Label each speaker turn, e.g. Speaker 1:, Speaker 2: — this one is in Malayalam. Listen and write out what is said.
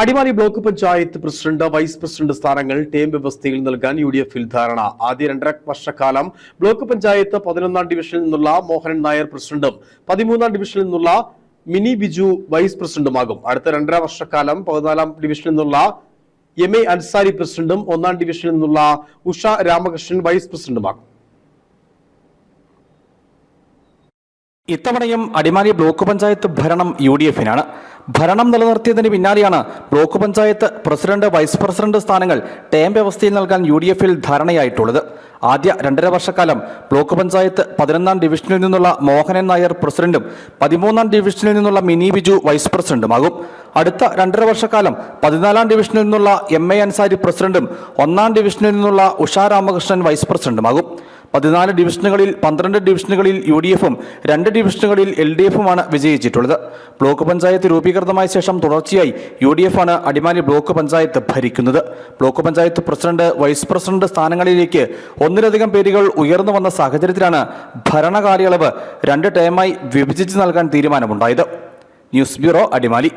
Speaker 1: Adimali block panchayat president vice president സ്ഥാനങ്ങൾ ടേം വ്യവസ്ഥയിൽ നൽകാൻ യു ഡി എഫിൽ ധാരണ. ആദ്യ രണ്ടര വർഷക്കാലം ബ്ലോക്ക് പഞ്ചായത്ത് പതിനൊന്നാം ഡിവിഷനിൽ നിന്നുള്ള മോഹനൻ നായർ പ്രസിഡന്റും പതിമൂന്നാം ഡിവിഷനിൽ നിന്നുള്ള മിനി ബിജു വൈസ് പ്രസിഡന്റുമാകും. അടുത്ത രണ്ടര വർഷക്കാലം പതിനാലാം ഡിവിഷനിൽ നിന്നുള്ള എം എ അൻസാരി പ്രസിഡന്റും ഒന്നാം ഡിവിഷനിൽ നിന്നുള്ള ഉഷ രാമകൃഷ്ണൻ വൈസ് പ്രസിഡന്റുമാകും.
Speaker 2: ഇത്തവണയും അടിമാലി ബ്ലോക്ക് പഞ്ചായത്ത് ഭരണം യു ഡി എഫിനാണ് ഭരണം നിലനിർത്തിയതിന് പിന്നാലെയാണ് block panchayat president vice president സ്ഥാനങ്ങൾ ടേം വ്യവസ്ഥയിൽ നൽകാൻ യു ഡി എഫിൽ ധാരണയായിട്ടുള്ളത്. ആദ്യ രണ്ടര വർഷക്കാലം ബ്ലോക്ക് പഞ്ചായത്ത് പതിനൊന്നാം ഡിവിഷനിൽ നിന്നുള്ള മോഹനൻ നായർ പ്രസിഡന്റും പതിമൂന്നാം ഡിവിഷനിൽ നിന്നുള്ള മിനി ബിജു വൈസ് പ്രസിഡന്റുമാകും. അടുത്ത രണ്ടര വർഷക്കാലം പതിനാലാം ഡിവിഷനിൽ നിന്നുള്ള എം എ അൻസാരി പ്രസിഡന്റും ഒന്നാം ഡിവിഷനിൽ നിന്നുള്ള ഉഷാ രാമകൃഷ്ണൻ വൈസ് പ്രസിഡന്റുമാകും. പതിനാല് ഡിവിഷനുകളിൽ പന്ത്രണ്ട് ഡിവിഷനുകളിൽ യു ഡി എഫും രണ്ട് ഡിവിഷനുകളിൽ എൽ ഡി എഫുമാണ് വിജയിച്ചിട്ടുള്ളത്. ബ്ലോക്ക് പഞ്ചായത്ത് രൂപീകൃതമായ ശേഷം തുടർച്ചയായി യു ഡി എഫാണ് അടിമാലി ബ്ലോക്ക് പഞ്ചായത്ത് ഭരിക്കുന്നത്. Block panchayat president vice president സ്ഥാനങ്ങളിലേക്ക് ഒന്നിലധികം പേരുകൾ ഉയർന്നു വന്ന സാഹചര്യത്തിലാണ് ഭരണകാലയളവ് രണ്ട് ടേമായി വിഭജിച്ച് നൽകാൻ തീരുമാനമുണ്ടായത്. News bureau Adimali.